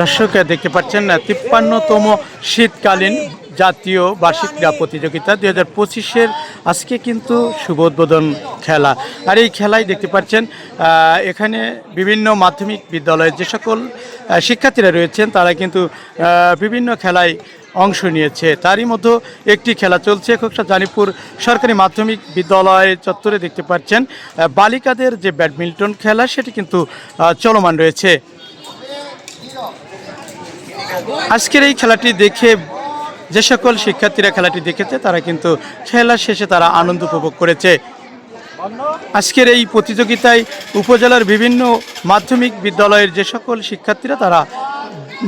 দর্শক দেখতে পাচ্ছেন না, তিপ্পান্নতম শীতকালীন জাতীয় বার্ষিক ক্রীড়া প্রতিযোগিতা দুই হাজার পঁচিশের আজকে কিন্তু শুভ উদ্বোধন খেলা। আর এই খেলায় দেখতে পাচ্ছেন এখানে বিভিন্ন মাধ্যমিক বিদ্যালয়ের যে সকল শিক্ষার্থীরা রয়েছেন, তারা কিন্তু বিভিন্ন খেলায় অংশ নিয়েছে। তারই মধ্যে একটি খেলা চলছে, খোকসা জানিপুর সরকারি মাধ্যমিক বিদ্যালয় চত্বরে দেখতে পাচ্ছেন বালিকাদের যে ব্যাডমিন্টন খেলা, সেটি কিন্তু চলমান রয়েছে। আজকের এই খেলাটি দেখে যে সকল শিক্ষার্থীরা খেলাটি দেখেছে, তারা কিন্তু খেলা শেষে তারা আনন্দ উপভোগ করেছে। আজকের এই প্রতিযোগিতায় উপজেলার বিভিন্ন মাধ্যমিক বিদ্যালয়ের যে সকল শিক্ষার্থীরা তারা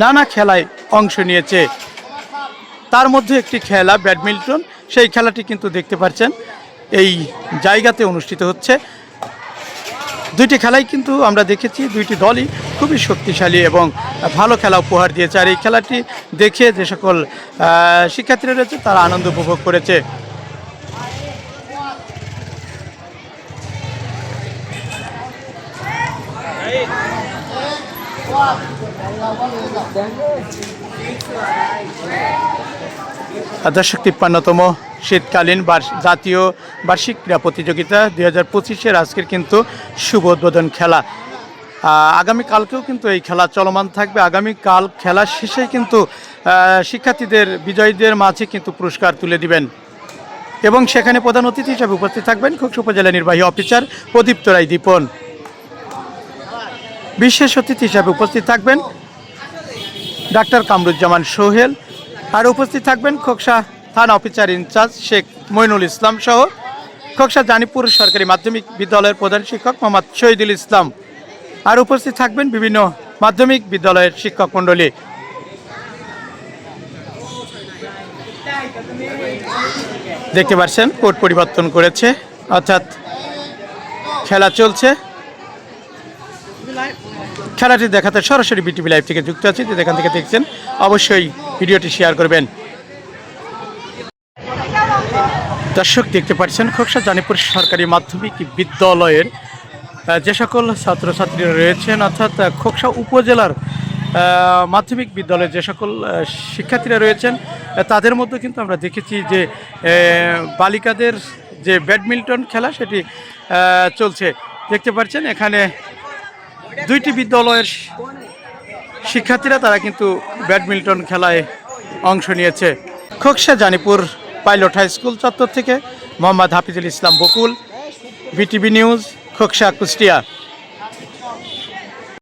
নানা খেলায় অংশ নিয়েছে। তার মধ্যে একটি খেলা ব্যাডমিন্টন, সেই খেলাটি কিন্তু দেখতে পাচ্ছেন। এই জায়গাতে অনুষ্ঠিত হচ্ছে। দুইটি খেলাই কিন্তু আমরা দেখেছি, দুইটি দলই খুবই শক্তিশালী এবং ভালো খেলা উপহার দিয়েছে। আর এই খেলাটি দেখে যে সকল শিক্ষার্থীরা রয়েছে, তারা আনন্দ উপভোগ করেছে। দর্শক, তিপ্পান্নতম শীতকালীন জাতীয় বার্ষিক ক্রীড়া প্রতিযোগিতা দুই হাজার পঁচিশের আজকের কিন্তু শুভ উদ্বোধন খেলা। আগামীকালকেও কিন্তু এই খেলা চলমান থাকবে। আগামীকাল খেলা শেষে কিন্তু শিক্ষার্থীদের, বিজয়ীদের মাঝে কিন্তু পুরস্কার তুলে দিবেন। এবং সেখানে প্রধান অতিথি হিসাবে উপস্থিত থাকবেন খুকসু উপজেলা নির্বাহী অফিসার প্রদীপ্ত রায় দীপন। বিশেষ অতিথি হিসাবে উপস্থিত থাকবেন ডাক্তার কামরুজ্জামান সোহেল। আর উপস্থিত থাকবেন খোকসা থানা officer in charge Sheikh Moinul Islam সহ খোকসা জানিপুর সরকারি মাধ্যমিক বিদ্যালয়ের প্রধান শিক্ষক মোহাম্মদ শহীদুল ইসলাম। আর উপস্থিত থাকবেন বিভিন্ন মাধ্যমিক বিদ্যালয়ের শিক্ষক মণ্ডলী। দেখতে পাচ্ছেন, কোর্ট পরিবর্তন করেছে, অর্থাৎ খেলা চলছে। খেলাটি দেখাতে সরাসরি বিটিভি লাইভ থেকে যুক্ত আছি যে যেখান থেকে দেখছেন, অবশ্যই ভিডিওটি শেয়ার করবেন। দর্শক দেখতে পাচ্ছেন, খোকসা জানিপুর সরকারি মাধ্যমিক বিদ্যালয়ের যে সকল ছাত্রছাত্রীরা রয়েছেন, অর্থাৎ খোকসা উপজেলার মাধ্যমিক বিদ্যালয়ের যে সকল শিক্ষার্থীরা রয়েছেন তাদের মধ্যে কিন্তু আমরা দেখেছি যে বালিকাদের যে ব্যাডমিন্টন খেলা সেটি চলছে। দেখতে পাচ্ছেন, এখানে দুইটি বিদ্যালয়ের শিক্ষার্থীরা তারা কিন্তু ব্যাডমিন্টন খেলায় অংশ নিয়েছে। Khoksa Janipur pilot high school চত্বর থেকে মোহাম্মদ হাফিজুল ইসলাম বকুল বিটিভি নিউজ খোকসা কুষ্টিয়া।